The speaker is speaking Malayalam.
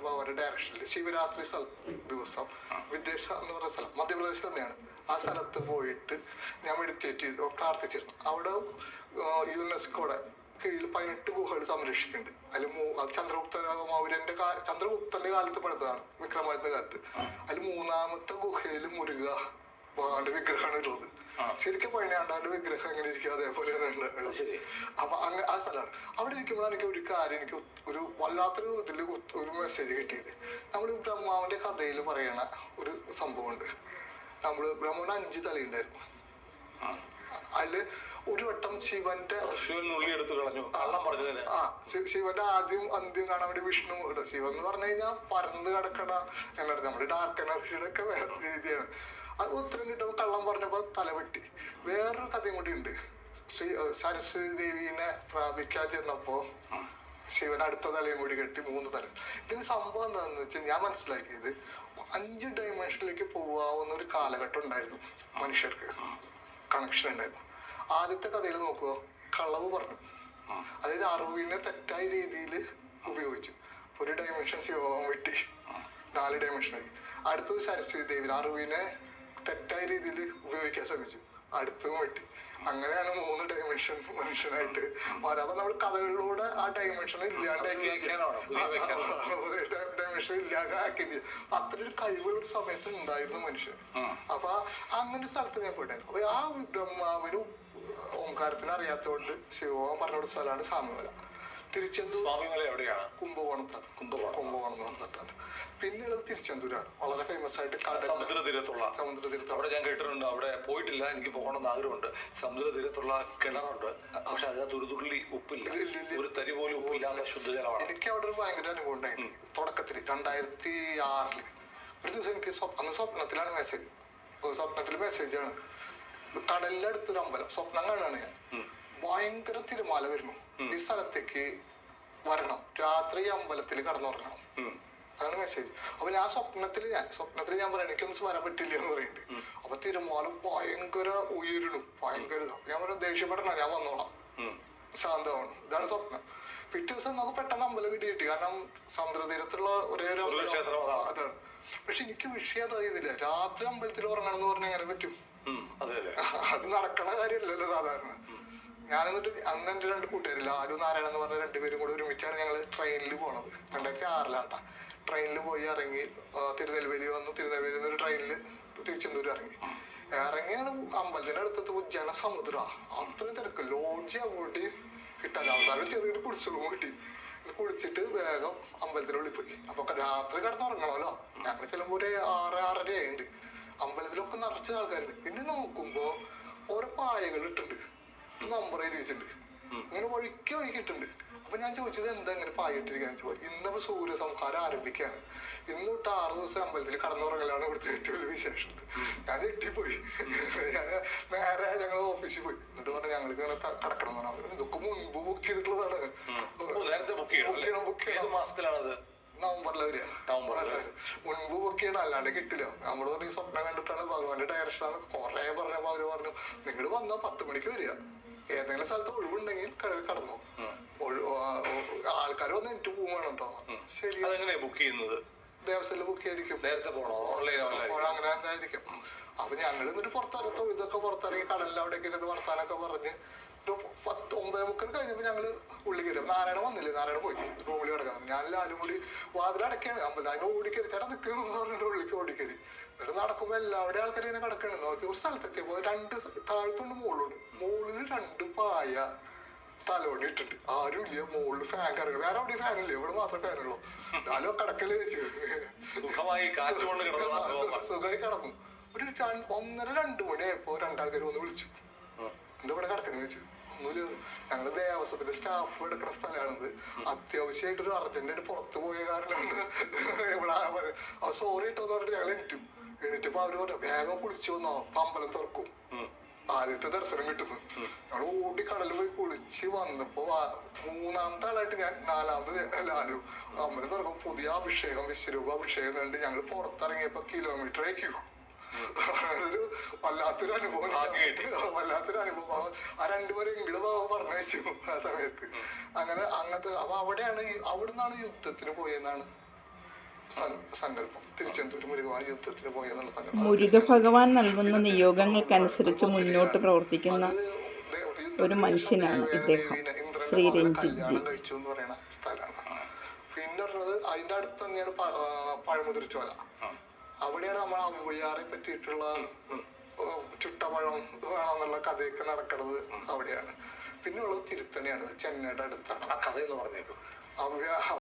ശിവനാരായണ ഒരു ഡയറക്ഷനിൽ ശിവരാത്രി സ്ഥലം ദിവസം വിദേശ എന്ന് പറയുന്ന സ്ഥലം മധ്യപ്രദേശ് തന്നെയാണ്. ആ സ്ഥലത്ത് പോയിട്ട് ഞാൻ മെഡിറ്റേറ്റ് ചെയ്ത് പ്രാർത്ഥിച്ചിരുന്നു. അവിടെ യുനെസ്കോടെ കീഴിൽ പതിനെട്ട് ഗുഹകൾ സംരക്ഷിക്കുന്നുണ്ട്. അതിൽ മൂ- ചന്ദ്രഗുപ്ത മൗര്യന്റെ കാല ചന്ദ്രഗുപ്തന്റെ കാലത്ത് പണിതാണ് വിക്രമാദിത്യ കാലത്ത്. അതിൽ മൂന്നാമത്തെ ഗുഹയിൽ മുരുക ഭഗവാന്റെ വിഗ്രഹമാണ് ഉള്ളത്. ശരിക്കും പഴയാണ്ടാന്റെ വിഗ്രഹം അങ്ങനെ ഇരിക്കും അതേപോലെ അപ്പൊ അങ്ങ ആ സ്ഥലമാണ് അവിടെ ഇരിക്കുമ്പോൾ എനിക്ക് ഒരു കാര്യം എനിക്ക് ഒരു വല്ലാത്തൊരു ഇതിൽ ഒരു മെസ്സേജ് കിട്ടിയത്. നമ്മൾ ബ്രഹ്മാവിന്റെ കഥയിൽ പറയണ ഒരു സംഭവമുണ്ട്. നമ്മൾ ബ്രഹ്മാവിന് അഞ്ച് തലയുണ്ടായിരുന്നു. അതിൽ ഒരു വട്ടം ശിവന്റെ എടുത്ത് കളഞ്ഞു. ആ ശിവന്റെ ആദ്യം അന്ത്യം കാണാൻ വേണ്ടി വിഷ്ണു ശിവൻ എന്ന് പറഞ്ഞു കഴിഞ്ഞാൽ പരന്ന് കിടക്കണ എന്നാണ് നമ്മുടെ ഡാർക്ക് എനർജിയുടെ ഒക്കെ വേറെ രീതിയാണ്. അത് ഉത്തരം കിട്ടുമ്പോൾ കള്ളം പറഞ്ഞപ്പോ തലവെട്ടി വേറൊരു കഥയും കൂടി ഉണ്ട്. ശ്രീ സരസ്വതി ദേവീനെ പ്രാപിക്കാൻ ചെന്നപ്പോ ശിവൻ അടുത്ത തലയും കൂടി കെട്ടി മൂന്ന് തല. ഇതിന് സംഭവം എന്താണെന്ന് വെച്ചാൽ ഞാൻ മനസ്സിലാക്കിയത് അഞ്ച് ഡയമെൻഷനിലേക്ക് പോവാവുന്ന ഒരു കാലഘട്ടം ഉണ്ടായിരുന്നു മനുഷ്യർക്ക്. കണക്ഷൻ ഉണ്ടായിരുന്നു. ആദ്യത്തെ കഥയിൽ നോക്കുക കളവ് പറഞ്ഞു. അതായത് അറിവിനെ തെറ്റായ രീതിയിൽ ഉപയോഗിച്ചു. ഒരു ഡയമെൻഷൻ ശിവഭാവം വെട്ടി. നാല് ഡയമെൻഷനായി അടുത്തത് സരസ്വതി ദേവി. അറിവിനെ തെറ്റായ രീതിയിൽ ഉപയോഗിക്കാൻ ശ്രമിച്ചു. അടുത്തും പറ്റി അങ്ങനെയാണ് മൂന്ന് ഡയമെൻഷൻ മനുഷ്യനായിട്ട് മാറുക. അപ്പൊ നമ്മൾ കഥകളിലൂടെ ആ ഡയമെൻഷൻ ഇല്ലാണ്ടാക്കി. ഡയമെൻഷൻ ഇല്ലാതാക്കി അത്രയും കഴിവുള്ള ഒരു സമയത്ത് ഉണ്ടായിരുന്നു മനുഷ്യൻ. അപ്പൊ അങ്ങനെ സ്ഥലത്ത് ഞാൻ പോയിട്ടായിരുന്നു അപ്പൊ ആ ബ്രഹ്മാവിന് ഓംകാരത്തിന് അറിയാത്തതുകൊണ്ട് ശിവ പറഞ്ഞ സ്ഥലമാണ് സാമ്യമല തിരുച്ചെന്തൂർ സ്വാമിമല എവിടെയാണ്? കുംഭകോണത്താണ് കുംഭകോണം. കുംഭകോണം എന്ന് സ്ഥലം പിന്നെയുള്ളത് തിരുച്ചെന്തൂരാണ്. വളരെ ഫേമസ് ആയിട്ട് കടൽ സമുദ്ര തീരത്തുള്ള. സമുദ്ര തീരത്ത്. അവിടെ ഞാൻ കേട്ടിട്ടുണ്ട്. അവിടെ പോയിട്ടില്ല. എനിക്ക് പോകണം പോകണമെന്ന് ആഗ്രഹമുണ്ട്. സമുദ്ര തീരത്തുള്ള കിണറുണ്ട്. പക്ഷെ അതിനകത്ത് ഒരു തുള്ളി ഉപ്പില്ല. ഒരു തരി പോലും ഉപ്പില്ലാത്ത ശുദ്ധജലമാണ്. എനിക്ക് അവിടെ ഒരു ഭയങ്കര അനുഭവം ഉണ്ടായിരുന്നു തുടക്കത്തിൽ രണ്ടായിരത്തി ആറിൽ. ഒരു ദിവസം എനിക്ക് അന്ന് സ്വപ്നത്തിലാണ് മെസ്സേജ് സ്വപ്നത്തിൽ മെസ്സേജാണ് അടുത്തൊരു അമ്പലം. സ്വപ്നം കാണാണ് ഞാൻ. ഭയങ്കര തിരുമാല വരുന്നു. ഈ സ്ഥലത്തേക്ക് വരണം. രാത്രി അമ്പലത്തിൽ കടന്നുറങ്ങണം. അതാണ് മെസ്സേജ് അപ്പൊ ഞാൻ സ്വപ്നത്തിൽ ഞാൻ സ്വപ്നത്തിൽ ഞാൻ പറയാം എനിക്കൊന്നും വരാൻ പറ്റില്ല എന്ന് പറയുന്നുണ്ട് അപ്പൊ തിരുമാല ഭയങ്കര ഉയരണം ഭയങ്കര ഞാൻ പറയാം ദേഷ്യപ്പെടണം ഞാൻ വന്നോളാം. ശാന്തമാണ് ഇതാണ് സ്വപ്നം. പിറ്റേ ദിവസം നമുക്ക് പെട്ടെന്ന് അമ്പലം വീട്ടിൽ കിട്ടി. കാരണം സമുദ്രതീരത്തുള്ള ഒരേ ഒരു അതാണ്. പക്ഷെ എനിക്ക് വിഷയം അതായതില്ല രാത്രി അമ്പലത്തിൽ ഉറങ്ങണം എന്ന് പറഞ്ഞാൽ എങ്ങനെ പറ്റും? അത് നടക്കണ കാര്യമല്ലല്ലോ സാധാരണ. ഞാൻ എന്നിട്ട് അന്ന് എന്റെ രണ്ട് കൂട്ടുകാരില്ല ആരും നാരായണ എന്ന് പറഞ്ഞ രണ്ടുപേരും കൂടെ ഒരുമിച്ചാണ് ഞങ്ങൾ ട്രെയിനിൽ പോണത്. രണ്ടായിരത്തി ആറിലാട്ടാ ട്രെയിനിൽ പോയി ഇറങ്ങി തിരുനെൽവേലി വന്നു. തിരുനെൽവേലിയിൽ നിന്ന് ഒരു ട്രെയിനിൽ തിരുച്ചെന്തൂർ ഇറങ്ങി. ഇറങ്ങിയാണ് അമ്പലത്തിന്റെ അടുത്തത് ജനസമുദ്ര അത്രയും തിരക്ക്. ലോഡ്ജ് അവിടെ കിട്ടാൻ അവസാനം ചെറിയൊരു കുടിച്ചു കിട്ടി. ഇത് കുളിച്ചിട്ട് വേഗം അമ്പലത്തിനുള്ളിൽ പോയി. അപ്പൊ രാത്രി കിടന്നുറങ്ങണമല്ലോ ഞങ്ങൾ ചെല്ലുമ്പോ ഒരു ആറ് ആറര ആയിട്ടുണ്ട് അമ്പലത്തിലൊക്കെ നിറച്ച ആൾക്കാരുണ്ട്. പിന്നെ നോക്കുമ്പോ ഓരോ പായകൾ ഇട്ടുണ്ട് നമ്പർ എഴുതി വെച്ചിട്ടുണ്ട്. ഇങ്ങനെ വഴിക്ക് വഴിക്കിട്ടുണ്ട് അപ്പൊ ഞാൻ ചോദിച്ചത് എന്താ ഇങ്ങനെ പായിട്ടിരിക്കാന്ന് ചോദിച്ചു ഇന്നിപ്പോ സൂര്യ സംഹാരം ആരംഭിക്കുകയാണ്. ഇന്ന് തൊട്ട് ആറ് ദിവസം അമ്പലത്തിൽ കടന്നുറങ്ങലാണ് ഇവിടുത്തെ ഏറ്റവും വലിയ വിശേഷം ഞാൻ ഞെട്ടിപ്പോയി. ഞാൻ നേരെ ഞങ്ങൾ ഓഫീസിൽ പോയി. എന്നിട്ട് പറഞ്ഞ ഞങ്ങൾക്ക് ഇങ്ങനെ കടക്കണം എന്ന് പറഞ്ഞു. ഇതൊക്കെ മുൻപ് ബുക്ക് ചെയ്തിട്ടുള്ളതാണ്. ബുക്ക് ചെയ്യണം? ബുക്ക് ചെയ്യണം മാസത്തിലാണത് നവംബറിലെ വരിക നവംബറിൽ. മുൻപ് ബുക്ക് ചെയ്യണം അല്ലാണ്ട് കിട്ടില്ല. നമ്മൾ പറഞ്ഞു സ്വപ്നം കണ്ടിട്ടാണ് ഭഗവാന്റെ ഡയറക്ഷനാണ്. കൊറേ പറഞ്ഞപ്പോ അവർ പറഞ്ഞു നിങ്ങൾ വന്നാൽ പത്ത് മണിക്ക് വരിക. ഏതെങ്കിലും സ്ഥലത്ത് ഒഴിവുണ്ടെങ്കിൽ കടവിൽ കടന്നു. ആൾക്കാർ വന്ന് എനിക്ക് കേട്ടോ ശരി. അതെങ്ങനെയാ ബുക്ക് ചെയ്യുന്നത്? ദേവസ്ഥയിൽ ബുക്ക് ചെയ്തിരിക്കും. നേരത്തെ പോണോ? ഓൺലൈൻ അങ്ങനെ ആയിരിക്കും. അപ്പൊ ഞങ്ങൾ എന്നിട്ട് പുറത്തിറങ്ങി ഇതൊക്കെ പുറത്തിറങ്ങി കടലിൽ അവിടെയൊക്കെ ഇരുന്ന് വർത്താനൊക്കെ പറഞ്ഞ് പത്ത് ഒമ്പത് മുക്കൽ കഴിഞ്ഞപ്പോ ഞങ്ങൾ ഉള്ളി കയറി നാരായണ വന്നില്ലേ? നാരായണ പോയി. റൂമിൽ കിടക്കാം ഞാൻ എല്ലാവരും കൂടി വാതിലടക്കാണ്. അമ്പലം അതിന് ഓടിക്കരി ചേട്ടാ നിൽക്കുന്നു പറഞ്ഞിട്ട് ഉള്ളിക്ക് ഓടിക്കരി എന്നിട്ട് നടക്കുമ്പോ എല്ലാവരുടെ ആൾക്കാർ ഇങ്ങനെ കിടക്കണം. നോക്കി ഒരു സ്ഥലത്തെത്തിയപ്പോ രണ്ട് താഴത്തുണ്ട് മുകളിലുണ്ട് മുകളിൽ രണ്ട് പായ തലോടി ഇട്ടിട്ട് ആരും ഇല്ല. മുകളിൽ ഫാൻ കറങ്ങി വേറെ അവിടെ ഫാൻ ഇല്ല. ഇവിടെ മാത്രമേ ഫാനുള്ളൂ എന്നാലും കിടക്കൽ വെച്ച് സുഖമായി സുഖമായി കിടക്കും ഒരു ഒന്നര രണ്ട് മണിയായപ്പോ രണ്ടാൾക്കാർ വന്ന് വിളിച്ചു. എന്താ ഇവിടെ കിടക്കണ? ചോദിച്ചു. ഒന്നുമില്ല ഞങ്ങൾ ദേവസ്വത്തിന്റെ സ്റ്റാഫ് എടുക്കുന്ന സ്ഥലമാണിത് അത്യാവശ്യമായിട്ട് ഒരു അർജന്റ് പുറത്തു പോയ കാരണം ഇവിടെ സോറി കേട്ടോ എന്ന് പറഞ്ഞിട്ട് ഞങ്ങൾ എണീറ്റു. എണീറ്റപ്പോ അവർ പറഞ്ഞു വേഗം കുളിച്ചു വന്നോ പമ്പലം അമ്പലം തുറക്കും. ആദ്യത്തെ ദർശനം കിട്ടുന്നു. ഞങ്ങൾ ഓടി കടലിൽ പോയി കുളിച്ച് വന്നപ്പോ മൂന്നാമത്തെ ആളായിട്ട് ഞാൻ നാലാമത് ലാലു. അമ്പലം തുറക്കും പുതിയ അഭിഷേകം വിശ്വരൂപ അഭിഷേകം കണ്ട് ഞങ്ങൾ പുറത്തിറങ്ങിയപ്പോ കിലോമീറ്റർ ആയിരിക്കും ഒരു വല്ലാത്തൊരു അനുഭവം. വല്ലാത്തൊരു അനുഭവം. ആ രണ്ടുപേരും ഇങ്ങോട്ട് പോകാൻ പറഞ്ഞു ആ സമയത്ത്. അങ്ങനെ അങ്ങനത്തെ അപ്പൊ അവിടെയാണ് അവിടുന്നാണ് യുദ്ധത്തിന് പോയെന്നാണ് മുരുക ഭഗവാൻ നൽകുന്ന നിയോഗങ്ങൾക്കനുസരിച്ച് മുന്നോട്ട് പ്രവർത്തിക്കുന്ന ഒരു മനുഷ്യനാണ് ഇദ്ദേഹം. ശ്രീ രഞ്ജിത് ജി. പിന്നെ അതിന്റെ അടുത്ത് തന്നെയാണ് പഴമുതിർച്ചോല. അവിടെയാണ് നമ്മൾ അമ്പുയാറെ പറ്റിയിട്ടുള്ള ഏഹ്, ചുട്ടപഴം വേണമെന്നുള്ള കഥയൊക്കെ നടക്കുന്നത് അവിടെയാണ്. പിന്നെ ഉള്ളത് തിരുത്തണിയാണ് ചെന്നൈയുടെ അടുത്താണ്. ആ കഥ എന്ന് പറഞ്ഞേക്കും. അവ